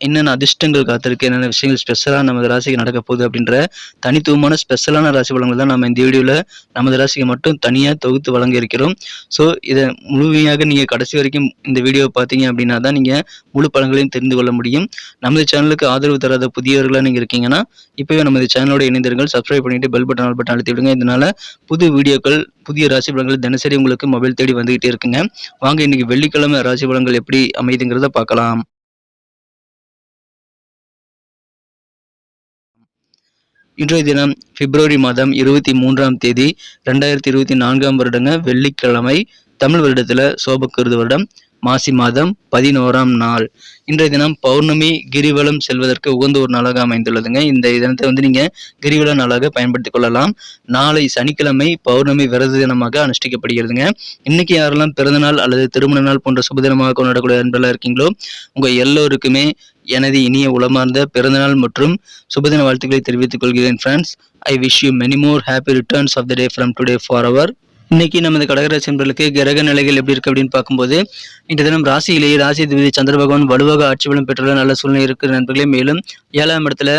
என்னென்ன அதிர்ஷ்டங்கள் காத்திருக்கு என்னென்ன விஷயங்கள் ஸ்பெஷலாக நமது ராசிக்கு நடக்க போகுது அப்படின்ற தனித்துவமான ஸ்பெஷலான ராசி பலன்கள் தான் நம்ம இந்த வீடியோவில் நமது ராசிக்கு மட்டும் தனியாக தொகுத்து வழங்க இருக்கிறோம். ஸோ இதை முழுமையாக நீங்கள் கடைசி வரைக்கும் இந்த வீடியோவை பார்த்தீங்க அப்படின்னா தான் நீங்கள் முழு பலன்களையும் தெரிந்து கொள்ள முடியும். நமது சேனலுக்கு ஆதரவு தராத புதியவர்களாக நீங்கள் இருக்கீங்கன்னா இப்போவே நமது சேனலோட இணைந்தீர்கள் சப்ஸ்கிரைப் பண்ணிட்டு பெல் பட்டன் ஆல் பட்டன் அழுத்தி விடுங்க. இதனால் புது வீடியோக்கள் புதிய ராசி பலன்கள் தினசரி உங்களுக்கு மொபைல் தேடி வந்துகிட்டே இருக்குங்க. வாங்க இன்னைக்கு வெள்ளிக்கிழமை ராசி பலன்கள் எப்படி அமைதுங்கிறத பார்க்கலாம். இன்றைய தினம் பிப்ரவரி மாதம் இருபத்தி மூன்றாம் தேதி ரெண்டாயிரத்தி இருபத்தி நான்காம் வருடங்க வெள்ளிக்கிழமை தமிழ் வருடத்தில் சோபக்கிருது வருடம் மாசி மாதம் பதினோராம் நாள். இன்றைய தினம் பௌர்ணமி கிரிவலம் செல்வதற்கு உகந்த ஒரு நாளாக அமைந்துள்ளதுங்க. இந்த தினத்தை வந்து நீங்கள் கிரிவல நாளாக பயன்படுத்திக் கொள்ளலாம். நாளை சனிக்கிழமை பௌர்ணமி விரத தினமாக அனுஷ்டிக்கப்படுகிறதுங்க. இன்னைக்கு யாரெல்லாம் பிறந்தநாள் அல்லது திருமண நாள் போன்ற சுபதினமாக கொண்டாடக்கூடிய அன்பெல்லாம் இருக்கீங்களோ உங்கள் எல்லோருக்குமே எனது இனிய உளமார்ந்த பிறந்தநாள் மற்றும் சுபதின வாழ்த்துக்களை தெரிவித்துக் கொள்கிறேன் friends I wish you many more happy returns of the day from today for அவர் இன்னைக்கு நமது கடகராசி என்பர்களுக்கு கிரக நிலைகள் எப்படி இருக்கு அப்படின்னு பார்க்கும்போது இன்று தினம் ராசியிலேயே ராசி அதிபதி சந்திர பகவான் வலுவாக ஆட்சி பலம் பெற்றுள்ள நல்ல சூழ்நிலை இருக்கிற நண்பர்களே. மேலும் ஏழாம் இடத்துல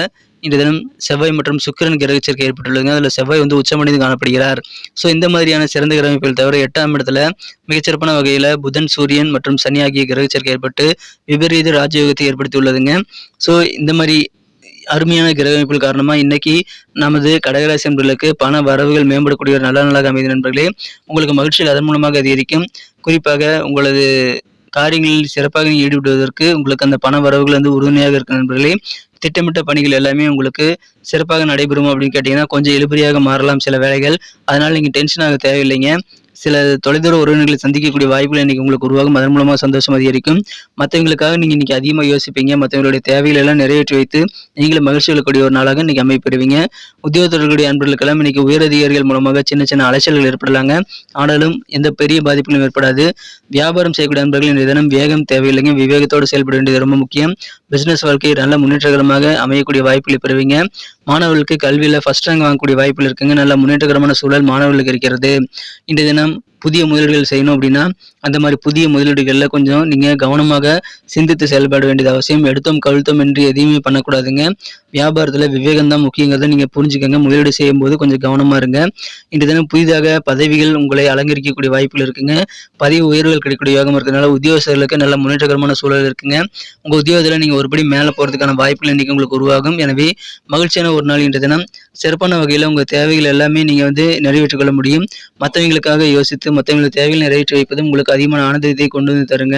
இன்று தினம் செவ்வாய் மற்றும் சுக்கிரன் கிரக சேர்க்கை ஏற்பட்டுள்ளதுங்க. அதில் செவ்வாய் வந்து உச்சமடைந்து காணப்படுகிறார். ஸோ இந்த மாதிரியான சிறந்த கிரக அமைப்புகள் தவிர எட்டாம் இடத்துல மிகச்சிறப்பான வகையில் புதன் சூரியன் மற்றும் சனி ஆகிய கிரக சேர்க்கை ஏற்பட்டு விபரீத ராஜயோகத்தை ஏற்படுத்தியுள்ளதுங்க. ஸோ இந்த மாதிரி அருமையான கிரக அமைப்புகள் இன்னைக்கு நமது கடகராசி நண்பர்களுக்கு பண வரவுகள் மேம்படக்கூடிய ஒரு நல்ல நாளாக அமைதி நண்பர்களே. உங்களுக்கு மகிழ்ச்சிகள் அதன் மூலமாக அதிகரிக்கும். குறிப்பாக உங்களது காரியங்களில் சிறப்பாக ஈடுபடுவதற்கு உங்களுக்கு அந்த பண வரவுகள் வந்து உறுதுணையாக இருக்க நண்பர்களே. திட்டமிட்ட பணிகள் எல்லாமே உங்களுக்கு சிறப்பாக நடைபெறும் அப்படின்னு கேட்டிங்கன்னா கொஞ்சம் இழுபறியாக மாறலாம் சில வேலைகள். அதனால் நீங்கள் டென்ஷன் ஆக தேவையில்லைங்க. சில தொலைதூர உறவினர்களை சந்திக்கக்கூடிய வாய்ப்புகள் இன்னைக்கு உங்களுக்கு உருவாகும். அதன் மூலமாக சந்தோஷம் அதிகரிக்கும். மற்றவங்களுக்காக நீங்கள் இன்னைக்கு அதிகமாக யோசிப்பீங்க. மற்றவங்களுடைய தேவைகளை எல்லாம் நிறைவேற்றி வைத்து நீங்களும் மகிழ்ச்சி கொள்ளக்கூடிய ஒரு நாளாக இன்னைக்கு அமைப்பெறுவீங்க. உத்தியோகத்தர்களுடைய அன்பர்களுக்கெல்லாம் இன்னைக்கு உயரதிகாரிகள் மூலமாக சின்ன சின்ன அலைச்சல்கள் ஏற்படலாங்க. ஆனாலும் எந்த பெரிய பாதிப்புகளும் ஏற்படாது. வியாபாரம் செய்யக்கூடிய அன்பர்கள் இன்றைய தினம் வேகம் தேவையில்லைங்க. விவேகத்தோடு செயல்பட வேண்டியது ரொம்ப முக்கியம். பிசினஸ் வாழ்க்கை நல்ல முன்னேற்றகரமாக அமையக்கூடிய வாய்ப்புகளை பெறுவீங்க. மாணவர்களுக்கு கல்வியில் ஃபர்ஸ்ட் ரேங்க் வாங்கக்கூடிய வாய்ப்புகள் இருக்குங்க. நல்ல முன்னேற்றகரமான சூழல் மாணவர்களுக்கு இருக்கிறது. இன்றைய தினம் புதிய முதலீடுகள் செய்யணும் அப்படின்னா அந்த மாதிரி புதிய முதலீடுகளில் கொஞ்சம் நீங்கள் கவனமாக சிந்தித்து செயல்பட வேண்டியது அவசியம். எடுத்தோம் கழுத்தோம் என்று எதையுமே பண்ணக்கூடாதுங்க. வியாபாரத்தில் விவேகம் தான் முக்கியங்கிறத நீங்கள் புரிஞ்சுக்கங்க. முதலீடு செய்யும் போது கொஞ்சம் கவனமாக இருங்க. இன்று தினம் புதிதாக பதவிகள் உங்களை அலங்கரிக்கக்கூடிய வாய்ப்புகள் இருக்குங்க. பதவி உயர்வுகள் கிடைக்கக்கூடிய யோகம் இருக்கிறதுனால உத்தியோகஸ்தர்களுக்கு நல்ல முன்னேற்றகரமான சூழல் இருக்குங்க. உங்கள் உத்தியோகத்தில் நீங்கள் ஒருபடி மேலே போகிறதுக்கான வாய்ப்புகள் இன்றைக்கி உங்களுக்கு உருவாகும். எனவே மகிழ்ச்சியான ஒரு நாள் இன்று தினம். சிறப்பான வகையில் உங்கள் தேவைகள் எல்லாமே நீங்கள் வந்து நிறைவேற்றிக்கொள்ள முடியும். மற்றவங்களுக்காக யோசித்து மற்றவங்களுக்கு தேவைகளை நிறைவேற்றி வைப்பது உங்களுக்கு அதிகமான ஆனந்தத்தை கொண்டு வந்து தருங்க.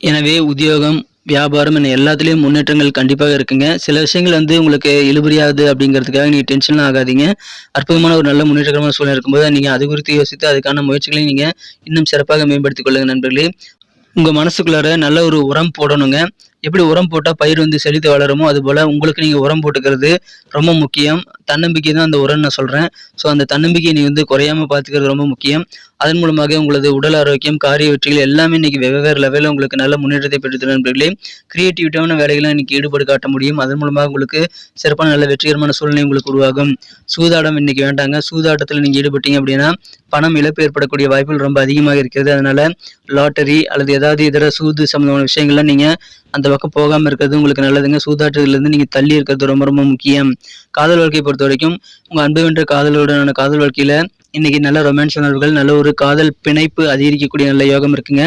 எனவே உத்தியோகம் வியாபாரம் என எல்லாத்துலேயும் முன்னேற்றங்கள் கண்டிப்பாக இருக்குங்க. சில விஷயங்கள் வந்து உங்களுக்கு இழுபறியாது அப்படிங்கிறதுக்காக நீங்கள் டென்ஷன்லாம் ஆகாதீங்க. அற்புதமான ஒரு நல்ல முன்னேற்றகரமான சூழ்நிலை இருக்கும்போது நீங்கள் அது குறித்து யோசித்து அதுக்கான முயற்சிகளை நீங்கள் இன்னும் சிறப்பாக மேம்படுத்திக் கொள்ளுங்க நண்பர்களே. உங்கள் மனசுக்குள்ளார நல்ல ஒரு உரம் போடணுங்க. எப்படி உரம் போட்டால் பயிர் வந்து செழித்து வளருமோ அதுபோல் உங்களுக்கு நீங்கள் உரம் போட்டுக்கிறது ரொம்ப முக்கியம். தன்னம்பிக்கை தான் அந்த உரம் நான் சொல்கிறேன் ஸோ அந்த தன்னம்பிக்கையை நீங்கள் வந்து குறையாமல் பார்த்துக்கிறது ரொம்ப முக்கியம். அதன் மூலமாக உங்களது உடல் ஆரோக்கியம் காரிய வெற்றிகள் எல்லாமே இன்னைக்கு வெவ்வேறு லெவலில் உங்களுக்கு நல்ல முன்னேற்றத்தை பெற்றுத்தரும் நண்பர்களே. கிரியேட்டிவிட்டியான வேலைகளை இன்னைக்கு ஈடுபாடு காட்ட முடியும். அதன் மூலமாக உங்களுக்கு சிறப்பான நல்ல வெற்றிகரமான சூழ்நிலை உங்களுக்கு உருவாகும். சூதாட்டம் இன்னைக்கு வேண்டாங்க. சூதாட்டத்தில் நீங்கள் ஈடுபட்டீங்க அப்படின்னா பணம் இழப்பு ஏற்படக்கூடிய வாய்ப்புகள் ரொம்ப அதிகமாக இருக்கிறது. அதனால லாட்டரி அல்லது ஏதாவது இதர சூது சம்பந்தமான விஷயங்கள்லாம் நீங்கள் அந்த பக்கம் போகாமல் இருக்கிறது உங்களுக்கு நல்லதுங்க. சூதாட்டத்திலிருந்து நீங்கள் தள்ளி இருக்கிறது ரொம்ப ரொம்ப முக்கியம். காதல் வாழ்க்கையை பொறுத்த வரைக்கும் உங்கள் அன்பு வென்ற காதலுடனான காதல் வாழ்க்கையில் இன்னைக்கு நல்ல ரொமான்ஸ் உணர்வுகள் நல்ல ஒரு காதல் பிணைப்பு அதிகரிக்கக்கூடிய நல்ல யோகம் இருக்குங்க.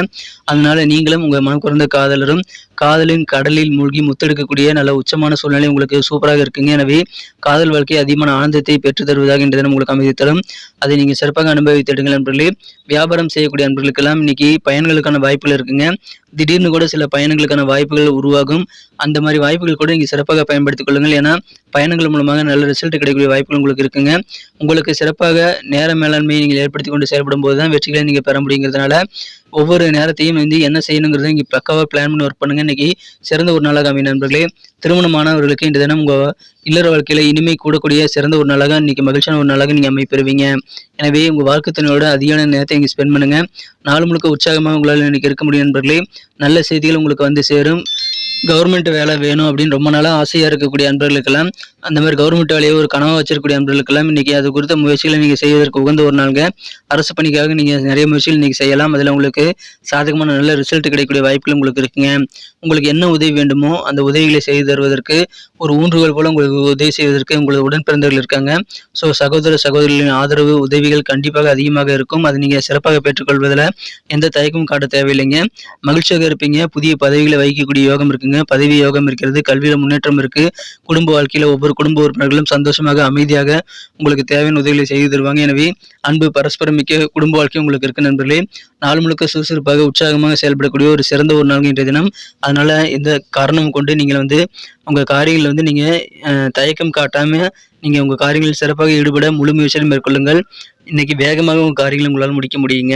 அதனால நீங்களும் உங்கள் மனம் குறைந்த காதலரும் காதலின் கடலில் மூழ்கி முத்தெடுக்கக்கூடிய நல்ல உச்சமான சூழ்நிலை உங்களுக்கு சூப்பராக இருக்குங்க. எனவே காதல் வாழ்க்கை அதிகமான ஆனந்தத்தை பெற்று தருவதாக இன்று தினம் உங்களுக்கு அமைதி தரும். அதை நீங்கள் சிறப்பாக அனுபவித்திடுங்கள் நண்பர்களே. வியாபாரம் செய்யக்கூடிய நண்பர்களுக்கெல்லாம் இன்னைக்கு பயன்களுக்கான வாய்ப்புகள் இருக்குங்க. திடீர்னு கூட சில பயணங்களுக்கான வாய்ப்புகள் உருவாகும். அந்த மாதிரி வாய்ப்புகள் கூட நீங்கள் சிறப்பாக பயன்படுத்திக் கொள்ளுங்கள். ஏன்னா பயணங்கள் மூலமாக நல்ல ரிசல்ட் கிடைக்கக்கூடிய வாய்ப்புகள் உங்களுக்கு இருக்குங்க. உங்களுக்கு சிறப்பாக நேர மேலாண்மையை நீங்கள் ஏற்படுத்தி கொண்டு செயல்படும் போது தான் வெற்றிகளை நீங்கள் பெற முடியுங்கிறதுனால ஒவ்வொரு நேரத்தையும் வந்து என்ன செய்யணுங்கிறத இங்கே பக்காவாக பிளான் பண்ணி ஒர்க் பண்ணுங்க. இன்னைக்கு சிறந்த ஒரு நாளாக அமையும் நண்பர்களே. திருமணமானவர்களுக்கு இந்த தினம் உங்கள் இல்லற வாழ்க்கையில் இனிமை கூடக்கூடிய சிறந்த ஒரு நாளாக இன்றைக்கி மகிழ்ச்சியான ஒரு நாளாக நீங்கள் அமைப்பெறுவீங்க. எனவே உங்கள் வாழ்க்கை அதிகமான நேரத்தை இங்கே ஸ்பெண்ட் பண்ணுங்க. நாள் முழுக்க உற்சாகமாக உங்களால் இன்னைக்கு இருக்க முடியும் நண்பர்களே. நல்ல செய்திகள் உங்களுக்கு வந்து சேரும். கவர்மெண்ட் வேலை வேணும் அப்படின்னு ரொம்ப நாளாக ஆசையாக இருக்கக்கூடிய அன்பர்களுக்கெல்லாம் அந்த மாதிரி கவர்மெண்ட் வேலையை ஒரு கனவாக வச்சிருக்கக்கூடிய அன்பர்களுக்கெல்லாம் இன்றைக்கி அது குறித்த முயற்சிகளை நீங்கள் செய்வதற்கு உகந்த ஒரு நாளுங்க. அரசு பணிக்காக நீங்கள் நிறைய முயற்சிகள் இன்றைக்கி செய்யலாம். அதில் உங்களுக்கு சாதகமான நல்ல ரிசல்ட் கிடைக்கக்கூடிய வாய்ப்புகள் உங்களுக்கு இருக்குங்க. உங்களுக்கு என்ன உதவி வேண்டுமோ அந்த உதவிகளை செய்து தருவதற்கு ஒரு ஊன்றுகோல் போல உங்களுக்கு உதவி செய்வதற்கு உங்களுக்கு உடன் பிறந்தவர்கள் இருக்காங்க. ஸோ சகோதர சகோதரிகளின் ஆதரவு உதவிகள் கண்டிப்பாக அதிகமாக இருக்கும். அதை நீங்கள் சிறப்பாக பெற்றுக்கொள்வதில் எந்த தயக்கமும் காட்ட தேவையில்லைங்க. மகிழ்ச்சியாக இருப்பீங்க. புதிய பதவிகளை வகிக்கக்கூடிய யோகம் இருக்குங்க பதவி யோகம் இருக்கிறது கல்வியில் முன்னேற்றம் இருக்கு. குடும்ப வாழ்க்கையில் ஒவ்வொரு குடும்ப உறுப்பினர்களும் சந்தோஷமாக அமைதியாக உங்களுக்கு தேவையான உதவிகளை செய்து தருவாங்க. எனவே அன்பு பரஸ்பரம் மிக்க குடும்ப வாழ்க்கை உங்களுக்கு இருக்கு நண்பர்களே. நாள் முழுக்க சுறுசுறுப்பாக உற்சாகமாக செயல்படக்கூடிய ஒரு சிறந்த ஒரு நாள் இன்றைய தினம். அதனால எந்த காரணம் கொண்டு நீங்கள் வந்து உங்க காரியங்களில் வந்து நீங்க தயக்கம் காட்டாம நீங்க உங்க காரியங்களில் சிறப்பாக ஈடுபட முழு முயற்சியில் மேற்கொள்ளுங்கள். இன்னைக்கு வேகமாக உங்க காரியங்களை உங்களால் முடிக்க முடியுங்க.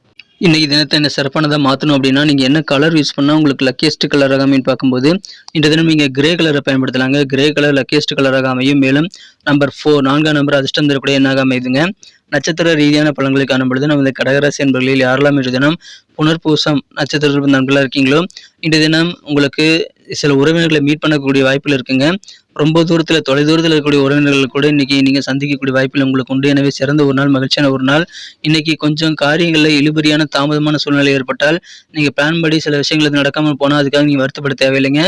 இன்றைக்கி தினத்தை என்ன சிறப்பானதாக மாற்றணும் அப்படின்னா நீங்கள் என்ன கலர் யூஸ் பண்ணால் உங்களுக்கு லக்கியஸ்ட் கலராக அமையும் பார்க்கும்போது இந்த தினம் நீங்கள் கிரே கலரை பயன்படுத்தலாங்க. கிரே கலர் லக்கியஸ்ட் கலராக அமையும். மேலும் நம்பர் ஃபோர் நான்காம் நம்பர் அதிர்ஷ்டம் தரக்கூடிய என்னாக அமைதுங்க நட்சத்திர ரீதியான பலன்களை காணும் பொழுது நமது கடகராசி என்பர்களில் யாரெல்லாம் இன்று தினம் புனர்பூசம் நட்சத்திர நண்பர்களாக இருக்கீங்களோ இன்று தினம் உங்களுக்கு சில உறவினர்களை மீட் பண்ணக்கூடிய வாய்ப்புகள் இருக்குங்க. ரொம்ப தூரத்தில் தொலை தூரத்தில் இருக்கக்கூடிய உறவினர்கள் கூட இன்னைக்கு நீங்கள் சந்திக்கக்கூடிய வாய்ப்புகள் உங்களுக்கு உண்டு. எனவே சிறந்த ஒரு நாள் மகிழ்ச்சியான ஒரு நாள். இன்னைக்கு கொஞ்சம் காரியங்களில் இழுபறியான தாமதமான சூழ்நிலை ஏற்பட்டால் நீங்கள் பிளான் படி சில விஷயங்கள் இது நடக்காமல் போனால் அதுக்காக நீங்கள் வருத்தப்பட தேவையில்லைங்க.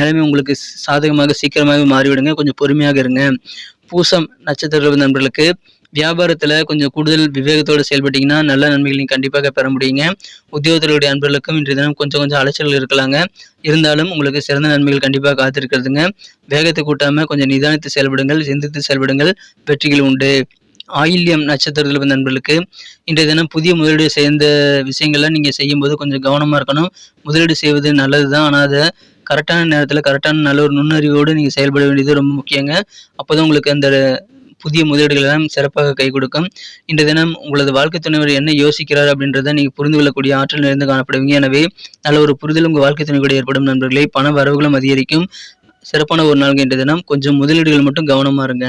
நிலைமை உங்களுக்கு சாதகமாக சீக்கிரமாக மாறிவிடுங்க. கொஞ்சம் பொறுமையாக இருங்க. பூசம் நட்சத்திர நண்பர்களுக்கு வியாபாரத்தில் கொஞ்சம் கூடுதல் விவேகத்தோடு செயல்பட்டீங்கன்னா நல்ல நன்மைகள் நீங்கள் கண்டிப்பாக பெற முடியுங்க. உத்தியோகத்தருடைய அன்பர்களுக்கும் இன்றைய தினம் கொஞ்சம் கொஞ்சம் அலைச்சல்கள் இருக்கலாங்க. இருந்தாலும் உங்களுக்கு சிறந்த நன்மைகள் கண்டிப்பாக காத்திருக்கிறதுங்க. வேகத்தை கூட்டாமல் கொஞ்சம் நிதானித்து செயல்படுங்கள் சிந்தித்து செயல்படுங்கள். வெற்றிகள் உண்டு. ஆயில்யம் நட்சத்திரத்தில் வந்த நண்பர்களுக்கு இன்றைய தினம் புதிய முதலீடு சேர்ந்த விஷயங்கள்லாம் நீங்கள் செய்யும்போது கொஞ்சம் கவனமாக இருக்கணும். முதலீடு செய்வது நல்லது தான் ஆனால் அதை கரெக்டான நேரத்தில் கரெக்டான நல்ல ஒரு நுண்ணறிவோடு நீங்கள் செயல்பட வேண்டியது ரொம்ப முக்கியங்க. அப்போ தான் உங்களுக்கு அந்த புதிய முதலீடுகளெல்லாம் சிறப்பாக கை கொடுக்கும். இன்றைய தினம் உங்களது வாழ்க்கை துணைவர் என்ன யோசிக்கிறார் அப்படின்றத நீங்கள் புரிந்து கொள்ளக்கூடிய ஆற்றல் நிறைந்து காணப்படுவீங்க. எனவே நல்ல ஒரு புரிதல் உங்கள் வாழ்க்கை துணை கூட ஏற்படும் நண்பர்களே. பண வரவுகளும் அதிகரிக்கும். சிறப்பான ஒரு நாள் இன்றைய தினம். கொஞ்சம் முதலீடுகள் மட்டும் கவனமாக இருங்க.